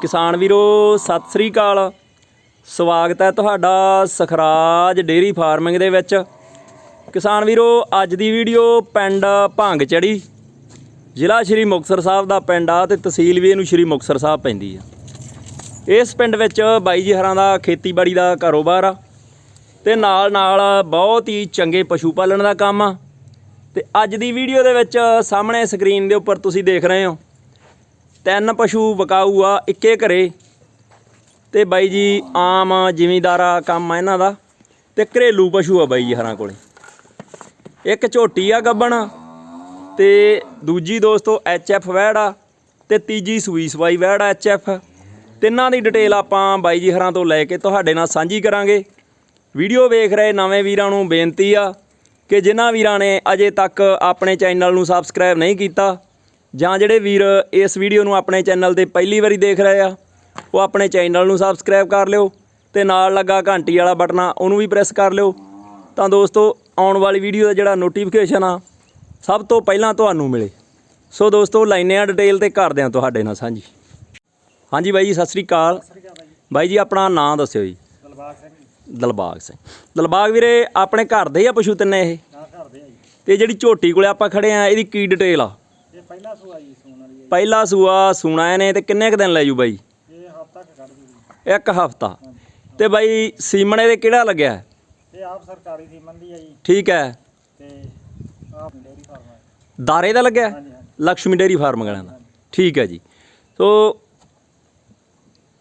ਕਿਸਾਨ ਵੀਰੋ, ਸਤਿ ਸ੍ਰੀ ਅਕਾਲ। ਸਵਾਗਤ ਹੈ ਤੁਹਾਡਾ ਸਖਰਾਜ ਡੇਰੀ ਫਾਰਮਿੰਗ ਦੇ ਵਿੱਚ। ਕਿਸਾਨ ਵੀਰੋ, ਅੱਜ ਦੀ ਵੀਡੀਓ ਪਿੰਡ ਭੰਗ ਚੜੀ ਜ਼ਿਲ੍ਹਾ ਸ਼੍ਰੀ ਮੁਕਤਸਰ ਸਾਹਿਬ ਦਾ ਪਿੰਡ ਆ ਤੇ ਤਹਿਸੀਲ ਵੀ ਇਹਨੂੰ ਸ਼੍ਰੀ ਮੁਕਤਸਰ ਸਾਹਿਬ ਪੈਂਦੀ ਆ। ਇਸ ਪਿੰਡ ਵਿੱਚ ਬਾਈ ਜੀ ਹਰਾਂ ਦਾ ਖੇਤੀਬਾੜੀ ਦਾ ਕਾਰੋਬਾਰ ਆ ਤੇ ਨਾਲ ਨਾਲ ਬਹੁਤ ਹੀ ਚੰਗੇ ਪਸ਼ੂ ਪਾਲਣ ਦਾ ਕੰਮ ਆ। ਤੇ ਅੱਜ ਦੀ ਵੀਡੀਓ ਦੇ ਵਿੱਚ ਸਾਹਮਣੇ ਸਕਰੀਨ ਦੇ ਉੱਪਰ ਤੁਸੀਂ ਦੇਖ ਰਹੇ ਹੋ। ਤਿੰਨ ਪਸ਼ੂ ਵਿਕਾਊ ਆ, ਇੱਕੇ ਘਰੇ। ਤੇ ਬਾਈ ਜੀ, ਆਮ ਜ਼ਿਮੀਂਦਾਰਾ ਕੰਮ ਆ ਇਹਨਾਂ ਦਾ। ਤੇ ਘਰੇਲੂ ਪਸ਼ੂ ਆ ਬਾਈ ਜੀ ਹਰਾਂ ਕੋਲੇ। ਇੱਕ ਝੋਟੀ ਆ ਗੱਬਣ, ਤੇ ਦੂਜੀ ਦੋਸਤੋ ਐਫ ਵੈੜ ਆ, ਤੇ ਤੀਜੀ ਸੂਈ ਸਵਾਈ ਵੈੜ ਆ ਐਫ। ਤਿੰਨਾਂ ਦੀ ਡਿਟੇਲ ਆਪਾਂ ਬਾਈ ਜੀ ਹਰਾਂ ਤੋਂ ਲੈ ਕੇ ਤੁਹਾਡੇ ਨਾਲ ਸਾਂਝੀ ਕਰਾਂਗੇ। ਵੀਡੀਓ ਵੇਖ ਰਹੇ ਨਵੇਂ ਵੀਰਾਂ ਨੂੰ ਬੇਨਤੀ ਆ ਕਿ ਜਿਨ੍ਹਾਂ ਵੀਰਾਂ ਨੇ ਅਜੇ ਤੱਕ ਆਪਣੇ ਚੈਨਲ ਨੂੰ ਸਬਸਕ੍ਰਾਈਬ ਨਹੀਂ ਕੀਤਾ ਜਾਂ ਜਿਹੜੇ ਵੀਰ ਇਸ ਵੀਡੀਓ ਨੂੰ ਆਪਣੇ ਚੈਨਲ ਤੇ ਪਹਿਲੀ ਵਾਰੀ ਦੇਖ ਰਹੇ ਆ ਉਹ ਆਪਣੇ ਚੈਨਲ ਨੂੰ ਸਬਸਕ੍ਰਾਈਬ ਕਰ ਲਿਓ ਤੇ ਨਾਲ ਲੱਗਾ ਘੰਟੀ ਵਾਲਾ ਬਟਨ ਆ ਉਹਨੂੰ ਵੀ ਪ੍ਰੈਸ ਕਰ ਲਿਓ। ਤਾਂ ਦੋਸਤੋ ਆਉਣ ਵਾਲੀ ਵੀਡੀਓ ਦਾ ਜਿਹੜਾ ਨੋਟੀਫਿਕੇਸ਼ਨ ਆ ਸਭ ਤੋਂ ਪਹਿਲਾਂ ਤੁਹਾਨੂੰ ਮਿਲੇ। ਸੋ ਦੋਸਤੋ ਲਾਈਨੇ ਆ ਡਿਟੇਲ ਤੇ ਕਰਦੇ ਆ ਤੁਹਾਡੇ ਨਾਲ ਸਾਂਝੀ। ਹਾਂਜੀ ਬਾਈ ਜੀ ਸਤਿ ਸ੍ਰੀ ਅਕਾਲ। ਬਾਈ ਜੀ ਆਪਣਾ ਨਾਮ ਦੱਸਿਓ ਜੀ। ਦਲਬਾਗ ਸਿੰਘ। ਦਲਬਾਗ ਸਿੰਘ ਦਲਬਾਗ ਵੀਰੇ ਆਪਣੇ ਘਰ ਦੇ ਆ ਪਸ਼ੂ ਤਿੰਨੇ ਇਹ? ਘਰ ਦੇ ਆ ਜੀ। ਤੇ ਜਿਹੜੀ ਝੋਟੀ ਕੋਲੇ ਆਪਾਂ ਖੜੇ ਆ ਇਹਦੀ ਕੀ ਡਿਟੇਲ ਆ? ਇਹ ਪਹਿਲਾ ਸੂਆ ਜੀ ਸੂਣ ਵਾਲੀ ਹੈ। ਪਹਿਲਾ ਸੂਆ ਸੁਣਾ ਇਹਨੇ ਤੇ ਕਿੰਨੇ ਕੁ ਦਿਨ ਲੈ ਜੂ ਬਾਈ? ਇਹ ਹਫਤਾ ਕ ਕੱਢ ਦੂਗੀ ਇੱਕ ਹਫਤਾ। ਤੇ ਬਾਈ ਸੀਮਣ ਇਹਦੇ ਕਿਹੜਾ ਲੱਗਿਆ? ਹੈ? ਇਹ ਆਪ ਸਰਕਾਰੀ ਦੀ ਮੰਦੀ ਹੈ ਜੀ। ਠੀਕ ਹੈ। ਤੇ ਆਪ ਡੇਰੀ ਫਾਰਮ ਹੈ। ਦਾਰੇ ਦਾ ਲੱਗਿਆ? ਹੈ? ਹਾਂਜੀ ਹਾਂਜੀ। ਲక్ష్ਮੀ ਡੇਰੀ ਫਾਰਮ ਵਾਲਿਆਂ ਦਾ। ਠੀਕ ਹੈ ਜੀ। ਸੋ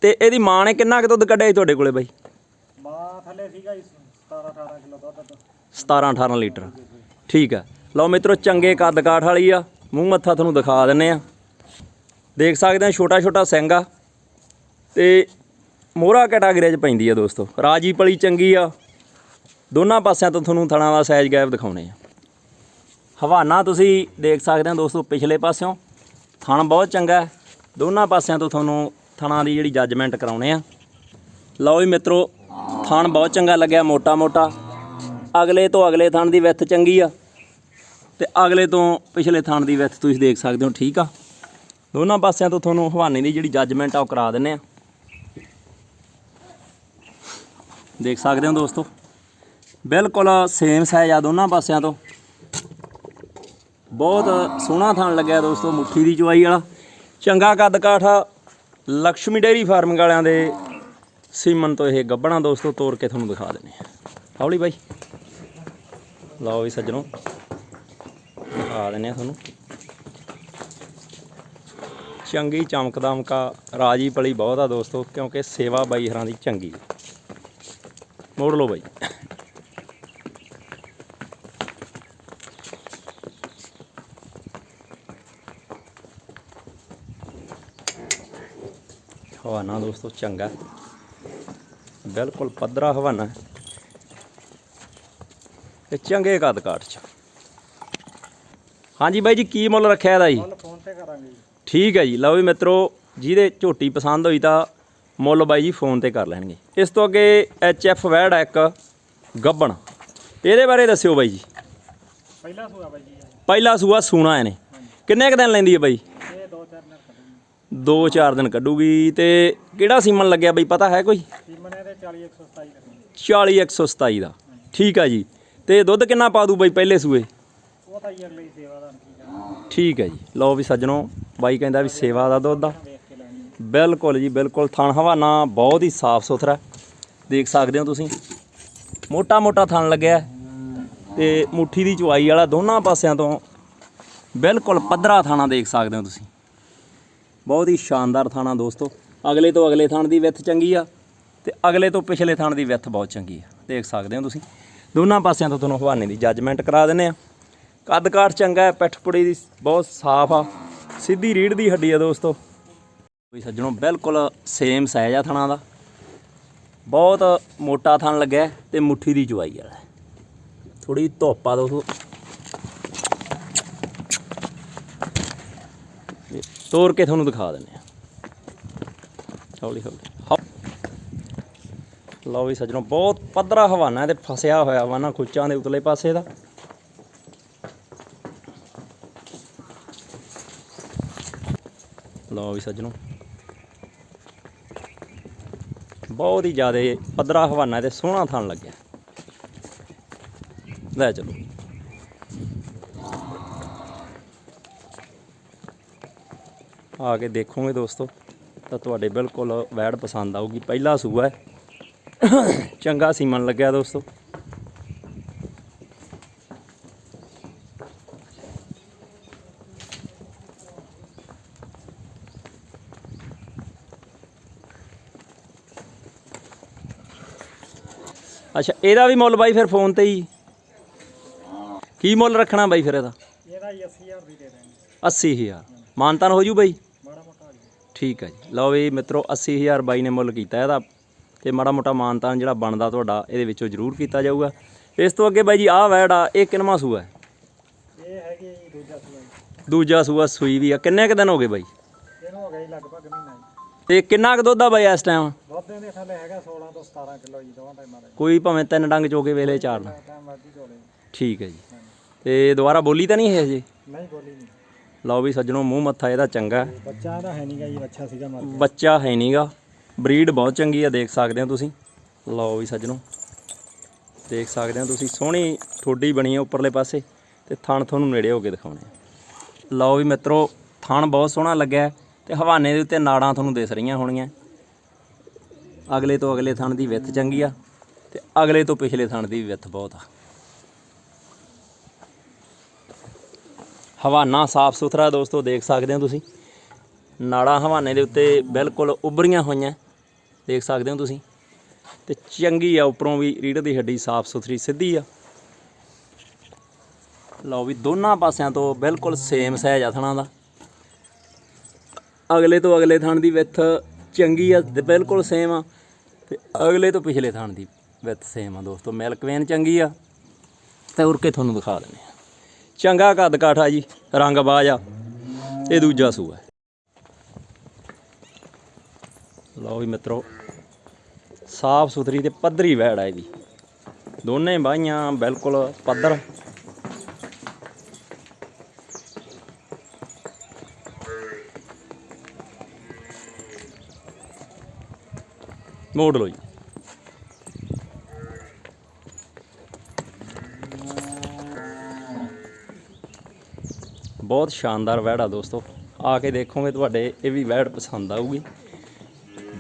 ਤੇ ਇਹਦੀ ਮਾਂ ਨੇ ਕਿੰਨਾ ਕੁ ਦੁੱਧ ਕੱਢਿਆ ਸੀ ਤੁਹਾਡੇ ਕੋਲੇ ਬਾਈ? ਮਾਂ ਥੱਲੇ ਸੀਗਾ ਜੀ 17 18 ਕਿਲੋ ਦੁੱਧ। 17 18 ਲੀਟਰ। ਠੀਕ ਹੈ। ਲਓ ਮਿੱਤਰੋ ਚੰਗੇ ਕੱਦ ਕਾਠ ਵਾਲੀ ਆ। ਮੂੰਹ ਮੱਥਾ ਤੁਹਾਨੂੰ ਦਿਖਾ ਦਿੰਨੇ ਆ। ਦੇਖ ਸਕਦੇ ਆ ਛੋਟਾ ਛੋਟਾ ਸਿੰਘ ਆ। ਤੇ ਮੋਹਰਾ ਕੈਟਾਗਰੀ 'ਚ ਪੈਂਦੀ ਆ ਦੋਸਤੋ। ਰਾਜੀ ਪਲੀ ਚੰਗੀ ਆ। ਦੋਨਾਂ ਪਾਸਿਆਂ ਤੋਂ ਤੁਹਾਨੂੰ ਥਣਾ ਦਾ ਸਾਈਜ਼ ਗੈਪ ਦਿਖਾਉਣੇ ਆ। ਹਵਾਨਾ ਤੁਸੀਂ ਦੇਖ ਸਕਦੇ ਆ ਦੋਸਤੋ ਪਿਛਲੇ ਪਾਸਿਓਂ। ਥਣ ਬਹੁਤ ਚੰਗਾ ਹੈ। ਦੋਨਾਂ ਪਾਸਿਆਂ ਤੋਂ ਤੁਹਾਨੂੰ ਥਣਾ ਦੀ ਜਿਹੜੀ ਜੱਜਮੈਂਟ ਕਰਾਉਣੇ ਆ। ਲਓ ਜੀ ਮਿੱਤਰੋ, ਥਣ ਬਹੁਤ ਚੰਗਾ ਲੱਗਿਆ ਮੋਟਾ ਮੋਟਾ। ਅਗਲੇ ਤੋਂ ਅਗਲੇ ਥਣ ਦੀ ਵਿੱਥ ਚੰਗੀ ਆ। ਤੇ ਅਗਲੇ ਤੋਂ ਪਿਛਲੇ ਥਣ ਦੀ ਵਿੱਥ ਤੁਸੀਂ ਦੇਖ ਸਕਦੇ ਹੋ, ਠੀਕ ਆ? ਦੋਨਾਂ ਪਾਸਿਆਂ ਤੋਂ ਤੁਹਾਨੂੰ ਹਵਾਨੇ ਦੀ ਜਿਹੜੀ ਜੱਜਮੈਂਟ ਆ, ਉਹ ਕਰਾ ਦਿੰਨੇ ਆ। ਦੇਖ ਸਕਦੇ ਹੋ ਦੋਸਤੋ? ਬਿਲਕੁਲ ਸੇਮ ਸਾਈਜ਼ ਆ ਦੋਨਾਂ ਪਾਸਿਆਂ ਤੋਂ। ਬਹੁਤ ਸੋਹਣਾ ਥਣ ਲੱਗਿਆ ਦੋਸਤੋ, ਮੁੱਠੀ ਦੀ ਚੁਆਈ ਵਾਲਾ। ਚੰਗਾ ਕੱਦ ਕਾਠਾ ਲక్ష్ਮੀ ਡੇਅਰੀ ਫਾਰਮਿੰਗ ਵਾਲਿਆਂ ਦੇ ਸੀਮਨ ਤੋਂ ਇਹ ਗੱਬਣਾ ਦੋਸਤੋ ਤੋੜ ਕੇ ਤੁਹਾਨੂੰ ਦਿਖਾ ਦਿੰਨੇ ਆ। ਹੌਲੀ ਬਾਈ। ਲਓ ਵੀ ਸੱਜਣੋ। ਦਿਖਾ ਦਿੰਨੇ ਆ ਤੁਹਾਨੂੰ। ਚੰਗੀ ਚਮਕ ਦਮਕਾ ਰਾਜੀ ਪਲੀ ਬਹੁਤ ਆ ਦੋਸਤੋ, ਕਿਉਂਕਿ ਸੇਵਾ ਬਾਈ ਹਰਾਂ ਦੀ ਚੰਗੀ ਮੋੜ ਲਓ ਬਾਈ। ਹਵਾਨਾ ਦੋਸਤੋ ਚੰਗਾ। ਬਿਲਕੁਲ ਪੱਧਰਾ ਹਵਾਨਾ। ਤੇ ਚੰਗੇ ਕੱਦ ਕਾਠ ਚ। ਹਾਂਜੀ ਬਾਈ ਜੀ ਕੀ ਮੁੱਲ ਰੱਖਿਆ ਇਹਦਾ ਜੀ? ਮੁੱਲ ਫੋਨ ਤੇ ਕਰਾਂਗੇ ਜੀ। ਠੀਕ ਹੈ ਜੀ। ਲਓ ਵੀ ਮਿੱਤਰੋ ਜਿਹਦੇ ਝੋਟੀ ਪਸੰਦ ਹੋਈ ਤਾਂ ਮੁੱਲ ਬਾਈ ਜੀ ਫੋਨ ਤੇ ਕਰ ਲੈਣਗੇ। ਇਸ ਤੋਂ ਅੱਗੇ ਐਚ ਐਫ ਵੈੜ ਆ ਇੱਕ ਗੱਬਣ। ਇਹਦੇ ਬਾਰੇ ਦੱਸਿਓ ਬਾਈ ਜੀ। ਪਹਿਲਾ ਸੂਆ ਬਾਈ ਜੀ। ਪਹਿਲਾ ਸੂਆ ਸੂਣਾ ਇਹਨੇ। ਕਿੰਨੇ ਕੁ ਦਿਨ ਲੈਂਦੀ ਹੈ ਬਾਈ? ਇਹ ਦੋ ਚਾਰ ਦਿਨ ਕੱਢੂਗੀ। ਦੋ ਚਾਰ ਦਿਨ ਕੱਢੂਗੀ ਤੇ ਕਿਹੜਾ ਸੀਮਨ ਲੱਗਿਆ ਬਾਈ ਪਤਾ ਹੈ ਕੋਈ? ਸੀਮਨ ਇਹਦੇ 40 127 ਕਰਨੀ 40 127 ਦਾ। ਠੀਕ ਆ ਜੀ। ਤੇ ਦੁੱਧ ਕਿੰਨਾ ਪਾ ਦੂ ਬਾਈ ਪਹਿਲੇ ਸੂਏ? ਉਹ ਤਾਂ ਜੀ ਸੇਵਾ ਦਾ ਕੀ ਕਰਨਾ ਠੀਕ ਹੈ ਜੀ। ਲਓ ਵੀ ਸੱਜਣੋ, ਬਾਈ ਕਹਿੰਦਾ ਵੀ ਸੇਵਾ ਦਾ ਦੁੱਧ ਆ। ਬਿਲਕੁਲ ਜੀ, ਬਿਲਕੁਲ ਥਣ ਹਵਾਨਾ ਬਹੁਤ ਹੀ ਸਾਫ਼ ਸੁਥਰਾ ਦੇਖ ਸਕਦੇ ਹੋ ਤੁਸੀਂ। ਮੋਟਾ ਮੋਟਾ ਥਣ ਲੱਗਿਆ ਹੈ ਤੇ ਮੁੱਠੀ ਦੀ ਚੁਆਈ ਵਾਲਾ ਦੋਨਾਂ ਪਾਸਿਆਂ ਤੋਂ ਬਿਲਕੁਲ ਪੱਧਰਾ ਥਾਣਾ ਦੇਖ ਸਕਦੇ ਹੋ ਤੁਸੀਂ। ਬਹੁਤ ਹੀ ਸ਼ਾਨਦਾਰ ਥਾਣਾ ਦੋਸਤੋ। ਅਗਲੇ ਤੋਂ ਅਗਲੇ ਥਾਣ ਦੀ ਵਿੱਥ ਚੰਗੀ ਆ ਤੇ ਅਗਲੇ ਤੋਂ ਪਿਛਲੇ ਥਾਣ ਦੀ ਵਿੱਥ ਬਹੁਤ ਚੰਗੀ ਆ। ਦੇਖ ਸਕਦੇ ਹੋ ਤੁਸੀਂ। ਦੋਨਾਂ ਪਾਸਿਆਂ ਤੋਂ ਤੁਹਾਨੂੰ ਹਵਾਨੇ ਦੀ ਜੱਜਮੈਂਟ ਕਰਾ ਦਿੰਨੇ ਆ। ਕੱਦ ਕਾਠ ਚੰਗਾ ਹੈ, ਪਿੱਠ ਪੁੜੀ ਦੀ ਬਹੁਤ ਸਾਫ਼ ਆ। ਸਿੱਧੀ ਰੀੜ ਦੀ ਹੱਡੀ ਆ ਦੋਸਤੋ। ਕੋਈ ਸੱਜਣੋ, ਬਿਲਕੁਲ ਸੇਮ ਸਾਈਜ਼ ਆ ਥਣਾ ਦਾ। ਬਹੁਤ ਮੋਟਾ ਥਣ ਲੱਗਿਆ ਹੈ ਤੇ ਮੁੱਠੀ ਦੀ ਚੁਆਈ ਵਾਲਾ ਥੋੜੀ ਧੁੱਪ ਆ ਦੋਸਤੋ। ਤੋਰ ਕੇ ਤੁਹਾਨੂੰ ਦਿਖਾ ਦਿੰਦੇ ਆ ਹੌਲੀ ਹੌਲੀ। ਹੌ- ਲਓ ਵੀ ਸੱਜਣੋ, ਬਹੁਤ ਪੱਧਰਾ ਹਵਾਨਾ ਤੇ ਫਸਿਆ ਹੋਇਆ ਵਾ ਨਾ ਖੁੱਚਾਂ ਦੇ ਉਤਲੇ ਪਾਸੇ ਦਾ। ਲਓ ਵੀ ਸੱਜਣੋ। ਬਹੁਤ ਹੀ ਜ਼ਿਆਦਾ ਪੱਧਰਾ ਹਵਾਨਾ ਤੇ ਸੋਹਣਾ ਥਣ ਲੱਗਿਆ। ਲੈ ਚਲੋ। ਆ ਕੇ ਦੇਖੋਗੇ ਦੋਸਤੋ, ਤਾਂ ਤੁਹਾਡੇ ਬਿਲਕੁਲ ਵੈੜ ਪਸੰਦ ਆਊਗੀ। ਪਹਿਲਾ ਸੂਆ ਹੈ। ਚੰਗਾ ਸੀਮਨ ਲੱਗਿਆ ਦੋਸਤੋ। ਅੱਛਾ ਇਹਦਾ ਵੀ ਮੁੱਲ ਬਾਈ ਫਿਰ ਫੋਨ ਤੇ ਹੀ? ਕੀ ਮੁੱਲ ਰੱਖਣਾ ਬਾਈ ਫਿਰ ਇਹਦਾ? ਇਹਦਾ ਹੀ 80000 ਦੀ ਦੇ ਦਾਂਗੇ। 80000 ਮਾਨਤਾਨ ਹੋ ਜੂ ਬਾਈ? ਮਾੜਾ ਮੋਟਾ ਠੀਕ ਹੈ ਜੀ। ਲਓ ਵੀ ਮਿੱਤਰੋ 80000 ਬਾਈ ਨੇ ਮੁੱਲ ਕੀਤਾ ਇਹਦਾ ਤੇ ਮਾੜਾ ਮੋਟਾ ਮਾਨਤਾਨ ਜਿਹੜਾ ਬਣਦਾ ਤੁਹਾਡਾ ਇਹਦੇ ਵਿੱਚੋਂ ਜ਼ਰੂਰ ਕੀਤਾ ਜਾਊਗਾ। ਇਸ ਤੋਂ ਅੱਗੇ ਬਾਈ ਜੀ ਆਹ ਵੈੜ ਆ ਇਹ ਕਿੰਨਵਾਂ ਸੂਆ ਹੈ? ਇਹ ਹੈਗੀ ਜੀ ਦੂਜਾ ਸੂਆ। ਦੂਜਾ ਸੂਆ ਸੂਈ ਵੀ ਆ। ਕਿੰਨੇ ਕੁ ਦਿਨ ਹੋ ਗਏ ਬਾਈ? ਇਹਨੂੰ ਹੋ ਗਿਆ ਜੀ ਲਗਭਗ ਮਹੀਨਾ ਜੀ। ਤੇ ਕਿੰਨਾ ਕੁ ਦੁੱਧ ਆ ਬਾਈ ਇਸ ਟਾਈਮ ਦੁੱਧ ਦੇ ਥੱਲੇ ਹੈਗਾ 16 ਤੋਂ 17 ਕਿਲੋ ਜੀ ਦੋਵਾਂ ਟਾਈਮਾਂ ਦਾ ਕੋਈ ਭਾਵੇਂ ਤਿੰਨ ਡੰਗ ਚੋਗੇ ਵੇਲੇ ਚਾਰ ਟਾਈਮ ਚੋਲੇ ਠੀਕ ਹੈ ਜੀ। ਤੇ ਦੁਬਾਰਾ ਬੋਲੀ ਤਾਂ ਨਹੀਂ ਹੈ ਹਜੇ? ਨਹੀਂ ਬੋਲੀ ਨਹੀਂ। ਲਓ ਵੀ ਸੱਜਣੋ ਮੂੰਹ ਮੱਥਾ ਇਹਦਾ ਚੰਗਾ। ਬੱਚਾ ਇਹਦਾ ਹੈ ਨਹੀਂਗਾ ਜੀ ਬੱਚਾ ਸੀਗਾ ਮਰ ਗਿਆ। ਬੱਚਾ ਹੈ ਨਹੀਂਗਾ ਬਰੀਡ ਬਹੁਤ ਚੰਗੀ ਆ ਦੇਖ ਸਕਦੇ ਹੋ ਤੁਸੀਂ। ਲਓ ਵੀ ਸੱਜਣੋ ਦੇਖ ਸਕਦੇ ਹੋ ਤੁਸੀਂ। ਸੋਹਣੀ ਠੋਡੀ ਬਣੀ ਹੈ ਉੱਪਰਲੇ ਪਾਸੇ ਤੇ ਥਣ ਤੁਹਾਨੂੰ ਨੇੜੇ ਹੋ ਕੇ ਦਿਖਾਉਣੇ ਲਓ ਵੀ ਮਿੱਤਰੋ ਥਣ ਬਹੁਤ ਸੋਹਣਾ ਲੱਗਿਆ। ਤੇ ਹਵਾਨੇ ਦੇ ਉੱਤੇ ਨਾੜਾਂ ਤੁਹਾਨੂੰ ਦਿਸ ਰਹੀਆਂ ਹੋਣੀਆਂ ਅਗਲੇ ਤੋਂ ਅਗਲੇ ਥਣ ਦੀ ਵਿੱਥ ਚੰਗੀ ਆ ਤੇ ਅਗਲੇ ਤੋਂ ਪਿਛਲੇ ਥਣ ਦੀ ਵਿੱਥ ਬਹੁਤ ਆ। ਹਵਾਨਾ ਸਾਫ਼ ਸੁਥਰਾ ਦੋਸਤੋ ਦੇਖ ਸਕਦੇ ਹੋ ਤੁਸੀਂ। ਨਾੜਾਂ ਹਵਾਨੇ ਦੇ ਉੱਤੇ ਬਿਲਕੁਲ ਉੱਭਰੀਆਂ ਹੋਈਆਂ, ਦੇਖ ਸਕਦੇ ਹੋ ਤੁਸੀਂ। ਤੇ ਚੰਗੀ ਆ, ਉੱਪਰੋਂ ਵੀ ਰੀੜ ਦੀ ਹੱਡੀ ਸਾਫ਼ ਸੁਥਰੀ ਸਿੱਧੀ ਆ। ਲਓ ਵੀ ਦੋਨਾਂ ਪਾਸਿਆਂ ਤੋਂ ਬਿਲਕੁਲ ਸੇਮ ਸਾਈਜ਼ ਆ ਥਣਾਂ ਦਾ। ਅਗਲੇ ਤੋਂ ਅਗਲੇ ਥਣ ਦੀ ਵਿੱਥ ਚੰਗੀ ਆ ਤੇ ਬਿਲਕੁਲ ਸੇਮ ਆ। ਤੇ ਅਗਲੇ ਤੋਂ ਪਿਛਲੇ ਥਣ ਦੀ ਵਿੱਥ ਸੇਮ ਆ ਦੋਸਤੋ ਮਿਲਕ ਵੇਨ ਚੰਗੀ ਆ। ਤੇ ਉਰ ਕੇ ਤੁਹਾਨੂੰ ਦਿਖਾ ਦਿੰਦੇ ਆ। ਚੰਗਾ ਕੱਦ ਕਾਠਾ ਜੀ, ਰੰਗ ਬਾਜ ਆ। ਇਹ ਦੂਜਾ ਸੂਆ ਹੈ। ਲਓ ਵੀ ਮਿੱਤਰੋ, ਸਾਫ਼ ਸੁਥਰੀ ਤੇ ਪੱਧਰੀ ਵੈੜ ਆ ਇਹਦੀ। ਦੋਨੇ ਬਾਈਆਂ ਬਿਲਕੁਲ ਪੱਧਰ। ਮੋੜ ਲਓ ਜੀ। ਬਹੁਤ ਸ਼ਾਨਦਾਰ ਵੈੜ ਆ ਦੋਸਤੋ। ਆ ਕੇ ਦੇਖੋਗੇ ਤੁਹਾਡੇ, ਇਹ ਵੀ ਵੈੜ ਪਸੰਦ ਆਊਗੀ।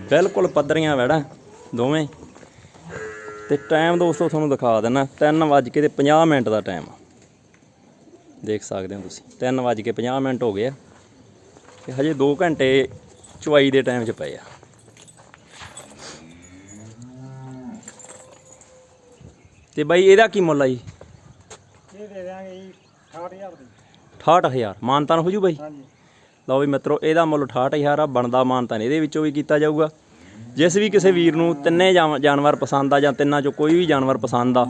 ਬਿਲਕੁਲ ਪੱਧਰੀਆਂ ਵੈੜਾਂ ਦੋਵੇਂ। ਤੇ ਟਾਈਮ ਦੋਸਤੋ ਤੁਹਾਨੂੰ ਦਿਖਾ ਦਿੰਨਾ 3 ਵੱਜ ਕੇ ਤੇ 50 ਮਿੰਟ ਦਾ ਟਾਈਮ ਦੇਖ ਸਕਦੇ ਹੋ ਤੁਸੀਂ 3 ਵੱਜ ਕੇ 50 ਮਿੰਟ ਹੋ ਗਏ ਆ। ਤੇ ਹਜੇ 2 ਘੰਟੇ ਚੁਆਈ ਦੇ ਟਾਈਮ 'ਚ ਪਏ ਆ। ਤੇ ਬਾਈ ਇਹਦਾ ਕੀ ਮੁੱਲ ਆ ਜੀ? ਇਹ ਦੇ ਦਿਆਂਗੇ ਜੀ 68000 ਦੀ। 68000 ਮਾਨਤਾਨ ਹੋ ਜੂ ਬਾਈ? ਹਾਂਜੀ। ਲਓ ਵੀ ਮਿੱਤਰੋ ਇਹਦਾ ਮੁੱਲ 68000 ਆ ਬਣਦਾ ਮਾਨਤਾਨ ਇਹਦੇ ਵਿੱਚੋਂ ਵੀ ਕੀਤਾ ਜਾਊਗਾ। ਜਿਸ ਵੀ ਕਿਸੇ ਵੀਰ ਨੂੰ ਤਿੰਨੇ ਜਾਨ- ਜਾਨਵਰ ਪਸੰਦ ਆ ਜਾਂ ਤਿੰਨਾਂ ਚੋਂ ਕੋਈ ਵੀ ਜਾਨਵਰ ਪਸੰਦ ਆ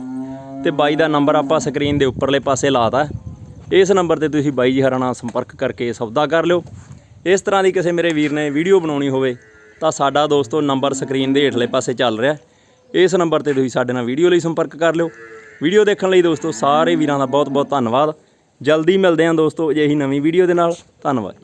ਤੇ ਬਾਈ ਦਾ ਨੰਬਰ ਆਪਾਂ ਸਕਰੀਨ ਦੇ ਉੱਪਰਲੇ ਪਾਸੇ ਲਾਤਾ। ਇਸ ਨੰਬਰ ਤੇ ਤੁਸੀਂ ਬਾਈ ਜੀ ਨਾਲ ਸੰਪਰਕ ਕਰਕੇ ਸੌਦਾ ਕਰ ਲਿਓ। ਇਸ ਤਰ੍ਹਾਂ ਦੀ ਕਿਸੇ ਮੇਰੇ ਵੀਰ ਨੇ ਵੀਡੀਓ ਬਣਾਉਣੀ ਹੋਵੇ ਤਾਂ ਸਾਡਾ ਦੋਸਤੋ ਨੰਬਰ ਸਕਰੀਨ ਦੇ ਹੇਠਲੇ ਪਾਸੇ ਚੱਲ ਰਿਹਾ। ਇਸ ਨੰਬਰ ਤੇ ਤੁਸੀਂ ਸਾਡੇ ਨਾਲ ਵੀਡੀਓ ਲਈ ਸੰਪਰਕ ਕਰ ਲਿਓ। ਵੀਡੀਓ ਦੇਖਣ ਲਈ ਦੋਸਤੋ ਸਾਰੇ ਵੀਰਾਂ ਦਾ ਬਹੁਤ ਬਹੁਤ ਧੰਨਵਾਦ। ਜਲਦੀ ਮਿਲਦੇ ਹਾਂ ਦੋਸਤੋ ਅਜਿਹੀ ਨਵੀਂ ਵੀਡੀਓ ਦੇ ਨਾਲ। ਧੰਨਵਾਦ।